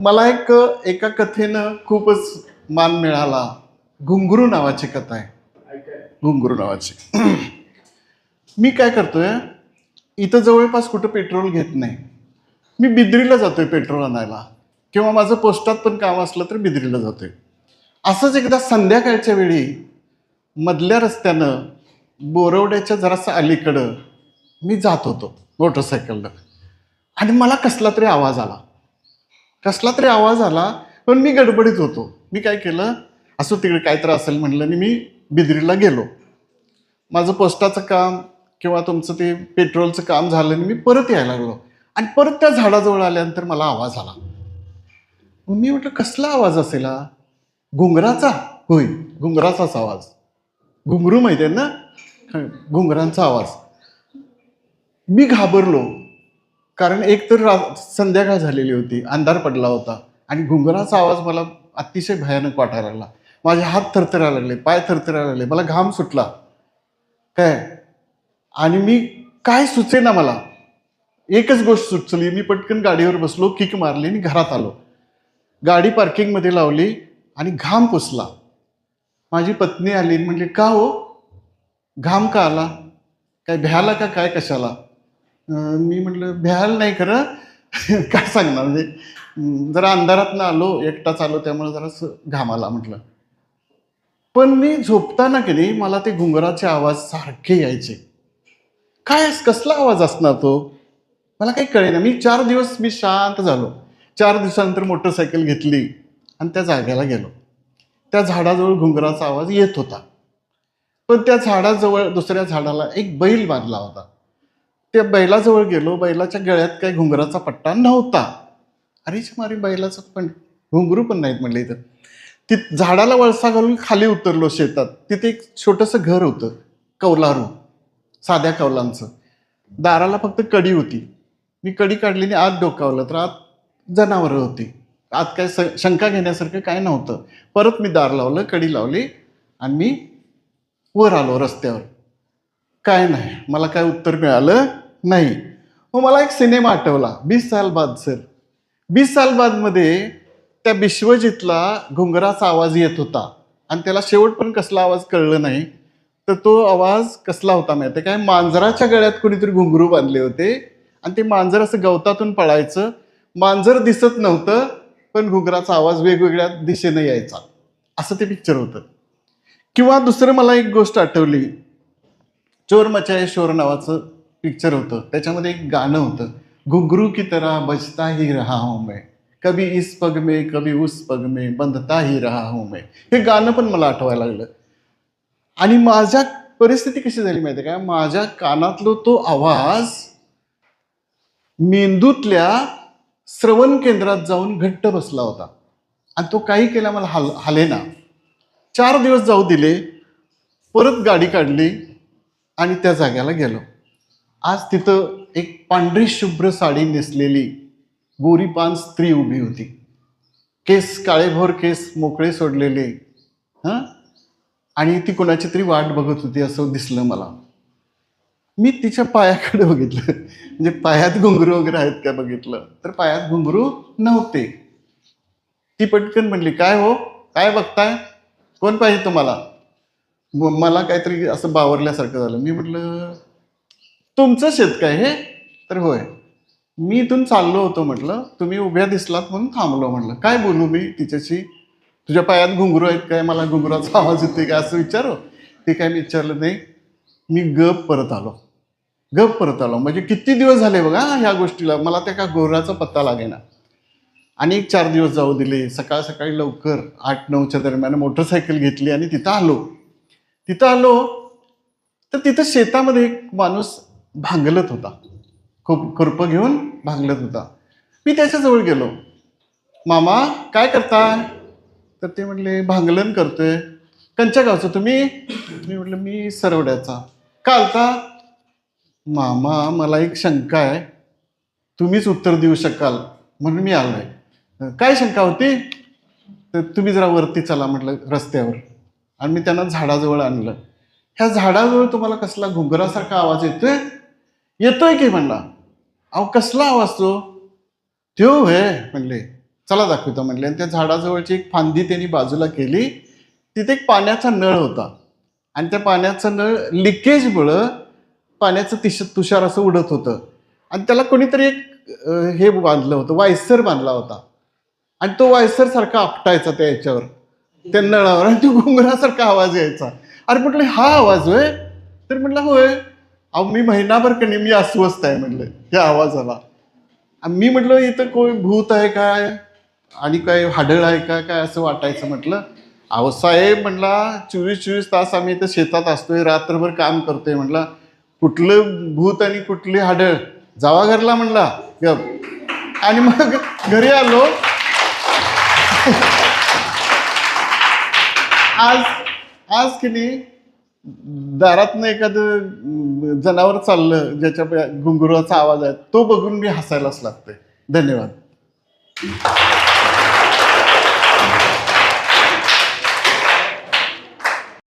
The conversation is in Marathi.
मला एक एका कथेनं खूपच मान मिळाला. घुंगरू नावाची कथा आहे. घुंगरू नावाची. मी काय करतोय इथं जवळपास कुठं पेट्रोल घेत नाही. मी बिद्रीला जातोय पेट्रोल आणायला. किंवा माझं पोस्टात पण काम असलं तर बिद्रीला जातोय. असंच एकदा संध्याकाळच्या वेळी मधल्या रस्त्यानं बोरवड्याच्या जरासं अलीकडं मी जात होतो मोटरसायकलनं. आणि मला कसला तरी आवाज आला. कसला तरी आवाज आला पण मी गडबडीत होतो. मी काय केलं असं तिकडे काय तर असेल म्हणलं आणि मी बिद्रीला गेलो. माझं पोस्टाचं काम किंवा तुमचं ते पेट्रोलचं काम झालं आणि मी परत यायला लागलो. आणि परत त्या झाडाजवळ आल्यानंतर मला आवाज आला. मी म्हटलं कसला आवाज असेल हा? घुंगराचा? होय घुंगराचाच आवाज. घुंगरू माहिती आहे ना? घुंगरांचा आवाज. मी घाबरलो. कारण एक तर रा- संध्याकाळ झालेली होती अंधार पडला होता आणि घुंगराचा आवाज मला अतिशय भयानक वाटायला लागला. माझे हात थरथरायला लागले पाय थरथरायला लागले मला घाम सुटला. काय? आणि मी काय सुचेना मला? एकच गोष्ट सुचली मी पटकन गाडीवर बसलो किक मारली आणि घरात आलो. गाडी पार्किंगमध्ये लावली आणि घाम पुसला. माझी पत्नी आली म्हणजे म्हणली का हो? घाम का आला? काय भ्याला का? काय कशाला? मी म्हटलं भ्याल नाही खरं. काय सांगणार? म्हणजे जरा अंधारात आलो एकटाच आलो त्यामुळे जरा घामाला म्हटलं. पण मी झोपताना की नाही मला ते घुंगराचे आवाज सारखे यायचे. काय कसला आवाज असणार तो? मला काही कळेना. मी चार दिवस मी शांत झालो. चार दिवसानंतर मोटरसायकल घेतली आणि त्या जाग्याला गेलो. त्या झाडाजवळ घुंगराचा आवाज येत होता. पण त्या झाडाजवळ दुसऱ्या झाडाला एक बैल बांधला होता. त्या बैलाजवळ गेलो बैलाच्या गळ्यात काही घुंगराचा पट्टा नव्हता. अरे मारी बैलाचं पण घुंगरू पण नाहीत म्हणले इथं. ती झाडाला वळसा घालून खाली उतरलो शेतात. तिथे एक छोटंसं घर होतं कौलारू साध्या कौलांचं. दाराला फक्त कडी होती. मी कडी काढली आणि आत डोकावलं तर आत जनावरं होती. आत काय स- शंका घेण्यासारखं काय नव्हतं. परत मी दार लावलं कडी लावली आणि मी वर आलो रस्त्यावर. काय नाही. मला काय उत्तर मिळालं नाही. मग मला एक सिनेमा आठवला. बीस साल बाद सर. बीस साल बादमध्ये त्या विश्वजितला घुंगराचा आवाज येत होता. आणि त्याला शेवट पण कसला आवाज कळलं नाही. तर तो आवाज कसला होता माहिती काय मांजराच्या गळ्यात कोणीतरी घुंगरू बांधले होते. आणि ते मांजर असं गवतातून पळायचं. मांजर दिसत नव्हतं पण घुंगराचा आवाज वेगवेगळ्या दिशेने यायचा. असं ते पिक्चर होतं. किंवा दुसरं मला एक गोष्ट आठवली. चोर मचाय शोर नावाचं पिक्चर होतं. त्याच्यामध्ये एक गाणं होतं. घुघरू की तरह बजता ही रहा हूं मैं. कभी इस पग में कभी उस पग में बंधता ही रहा हूं मैं. हे गाणं पण मला आठवायला लागलं. आणि माझ्या परिस्थिती कशी झाली माहिती आहे का? माझ्या कानातलो तो आवाज मेंदूतल्या श्रवण केंद्रात जाऊन घट्ट बसला होता. आणि तो काही केला मला हाल हालेना. चार दिवस जाऊ दिले. परत गाडी काढली. आणि त्या जाग्याला गेलो. आज तिथं एक पांढरी शुभ्र साडी नेसलेली गोरीपान स्त्री उभी होती. केस काळेभोर केस मोकळे सोडलेले. हां? आणि ती कोणाची तरी वाट बघत होती असं दिसलं मला. मी तिच्या पायाकडे बघितलं. म्हणजे पायात घुंगरू वगैरे आहेत का बघितलं. तर पायात घुंगरू नव्हते. ती पटकन म्हणली काय हो? काय बघताय? कोण पाहिजे तुम्हाला? म- मला काहीतरी असं बावरल्यासारखं झालं. मी म्हटलं तुमचं शेत काय हे? तर होय. मी इथून चाललो होतो म्हटलं. तुम्ही उभ्या दिसलात म्हणून थांबलो म्हटलं. काय बोलू मी तिच्याशी? तुझ्या पायात घुंगरू आहेत काय? मला घुंगराचा आवाज येते काय असं विचारू? ते काय मी विचारलं नाही. मी गप परत आलो. गप परत आलो. म्हणजे किती दिवस झाले बघा ह्या गोष्टीला? मला त्या का घोराचा पत्ता लागेना. आणि एक चार दिवस जाऊ दिले. सकाळ सकाळी लवकर आठ नऊच्या दरम्यान मोटरसायकल घेतली आणि तिथं आलो. तिथं आलो तर तिथं शेतामध्ये एक माणूस भांगलत होता. खूप खुरपं घेऊन भांगलत होता. मी त्याच्याजवळ गेलो. मामा काय करताय? तर ते म्हणले भांगलन करतोय. कंच्या गावचं तुम्ही? मी म्हटलं मी सरवड्याचा. का आलता? मामा मला एक शंका आहे. तुम्हीच उत्तर देऊ शकाल म्हणून मी आलो आहे काय शंका होती? तर तुम्ही जरा वरती चला म्हटलं रस्त्यावर. आणि मी त्यांना झाडाजवळ आणलं. ह्या झाडाजवळ तुम्हाला कसला घुंगरासारखा आवाज येतोय? येतोय की म्हणला? अहो कसला आवाज तो? त्यो हे म्हणले. चला दाखवतो म्हणले. आणि त्या झाडाजवळची एक फांदी त्यांनी बाजूला केली. तिथे एक पाण्याचा नळ होता. आणि त्या पाण्याचा नळ लिकेजमुळं पाण्याचं तिश तुषार असं उडत होतं. आणि त्याला कोणीतरी एक हे बांधलं होतं वायसर बांधला होता. आणि तो वायसर सारखा आपटायचा त्या याच्यावर. त्या नळावर आणि तो घुंगरासारखा आवाज यायचा. अरे म्हटलं हा आवाज होय? तर म्हटलं होय. अहो मी महिनाभर कणी मी अस्वस्थ आहे म्हटलं या आवाजाला. मी म्हटलं इथं कोण भूत आहे काय? आणि काय हाडळ आहे का? काय असं वाटायचं म्हटलं. अहो साहेब म्हटला चोवीस चोवीस तास आम्ही इथं शेतात असतोय रात्रभर काम करतोय म्हटलं. कुठलं भूत आणि कुठली हाडळ? जावा घरला म्हणला गप. आणि मग घरी आलो. आज आज की नाही दारातनं एखादं जनावर चाललं ज्याच्या घुंगुराचा आवाज आहे तो बघून मी हसायलाच लागतोय. धन्यवाद.